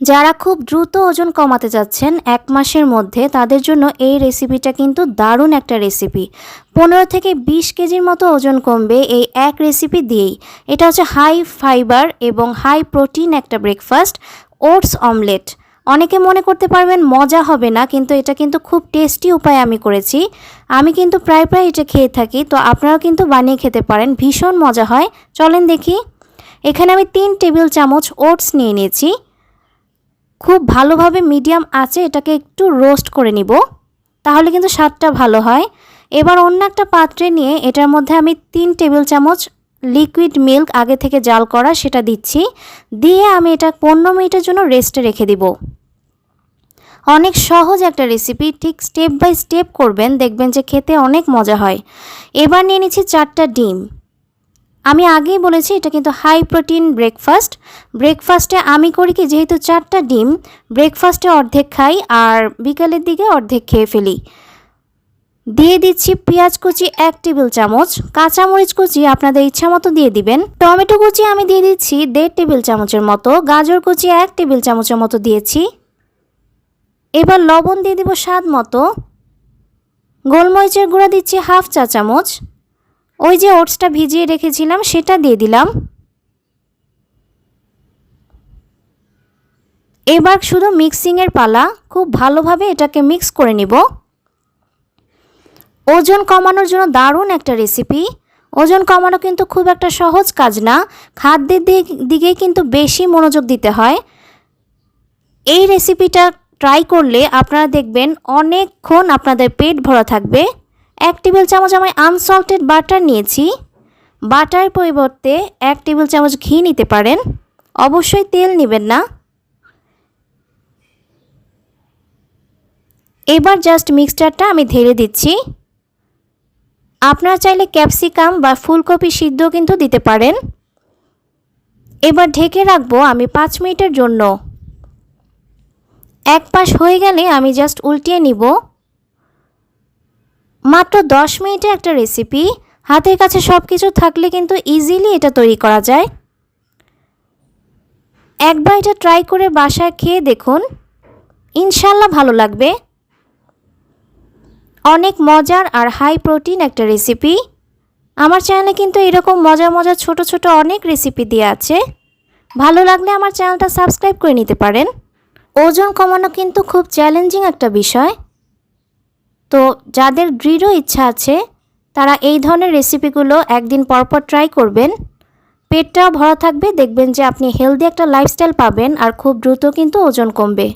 যারা খুব দ্রুত ওজন কমাতে যাচ্ছেন, এক মাসের মধ্যে তাদের জন্য এই রেসিপিটা কিন্তু দারুণ একটা রেসিপি পনেরো থেকে বিশ কেজির মতো ওজন কমবে এই এক রেসিপি দিয়েই। এটা হচ্ছে হাই ফাইবার এবং হাই প্রোটিন একটা ব্রেকফাস্ট ওটস অমলেট অনেকে মনে করতে পারবেন মজা হবে না, কিন্তু এটা কিন্তু খুব টেস্টি উপায় আমি করেছি। আমি কিন্তু প্রায় প্রায় এটা খেয়ে থাকি, তো আপনারাও কিন্তু বানিয়ে খেতে পারেন, ভীষণ মজা হয়। চলেন দেখি। এখানে আমি তিন টেবিল চামচ ওটস নিয়ে নিয়েছি। খুব ভালোভাবে মিডিয়াম আছে, এটাকে একটু রোস্ট করে নিব। তাহলে কিন্তু স্বাদটা ভালো হয়। এবার অন্য একটা পাত্রে নিয়ে এটার মধ্যে আমি তিন টেবিল চামচ লিকুইড মিল্ক আগে থেকে জাল করা সেটা দিচ্ছি। দিয়ে আমি এটা পনেরো মিনিটের জন্য রেস্টে রেখে দিব। অনেক সহজ একটা রেসিপি ঠিক স্টেপ বাই স্টেপ করবেন, দেখবেন যে খেতে অনেক মজা হয়। এবার নিয়ে নিচ্ছি চারটা ডিম। আমি আগেই বলেছি, এটা কিন্তু হাই প্রোটিন ব্রেকফাস্ট ব্রেকফাস্টে আমি করি কি, যেহেতু চারটা ডিম ব্রেকফাস্টে অর্ধেক খাই আর বিকালের দিকে অর্ধেক খেয়ে ফেলি। দিয়ে দিচ্ছি পেঁয়াজ কুচি এক টেবিল চামচ, কাঁচামরিচ কুচি আপনাদের ইচ্ছা মতো দিয়ে দিবেন। টমেটো কুচি আমি দিয়ে দিচ্ছি দেড় টেবিল চামচের মতো, গাজর কুচি এক টেবিল চামচের মতো দিয়েছি। এবার লবণ দিয়ে দিব স্বাদ মতো। গোলমরিচের গুঁড়া দিচ্ছি হাফ চা চামচ। ওই যে ওটসটা ভিজিয়ে রেখেছিলাম, সেটা দিয়ে দিলাম। এবার শুধু মিক্সিংয়ের পালা, খুব ভালোভাবে এটাকে মিক্স করে নিব। ওজন কমানোর জন্য দারুণ একটা রেসিপি। ওজন কমানো কিন্তু খুব একটা সহজ কাজ না, খাদ্যের দিকে কিন্তু বেশি মনোযোগ দিতে হয়। এই রেসিপিটা ট্রাই করলে আপনারা দেখবেন অনেকক্ষণ আপনাদের পেট ভরা থাকবে। এক টেবিল চামচ আমি আনসল্টেড বাটার নিয়েছি। বাটার পরিবর্তে এক টেবিল চামচ ঘি নিতে পারেন। অবশ্যই তেল নেবেন না। এবার জাস্ট মিক্সচারটা আমি ধেড়ে দিচ্ছি। আপনারা চাইলে ক্যাপসিকাম বা ফুলকপি সিদ্ধ কিন্তু দিতে পারেন। এবার ঢেকে রাখব আমি পাঁচ মিনিটের জন্য। এক পাশ হয়ে গেলে আমি জাস্ট উল্টিয়ে নিব। মাত্র দশ মিনিটে একটা রেসিপি হাতের কাছে সব কিছু থাকলে কিন্তু ইজিলি এটা তৈরি করা যায়। একবার এটা ট্রাই করে বাসায় খেয়ে দেখুন। ইনশাল্লাহ ভালো লাগবে। অনেক মজার আর হাই প্রোটিন একটা রেসিপি আমার চ্যানেলে কিন্তু এরকম মজার মজার ছোট ছোট অনেক রেসিপি দেওয়া আছে। ভালো লাগলে আমার চ্যানেলটা সাবস্ক্রাইব করে নিতে পারেন। ওজন কমানো কিন্তু খুব চ্যালেঞ্জিং একটা বিষয়। তো যাদের দৃঢ় ইচ্ছা আছে, তারা এই ধরনের রেসিপিগুলো একদিন পরপর ট্রাই করবেন। পেটটাও ভরা থাকবে, দেখবেন যে আপনি হেলদি একটা লাইফস্টাইল পাবেন আর খুব দ্রুত কিন্তু ওজন কমবে।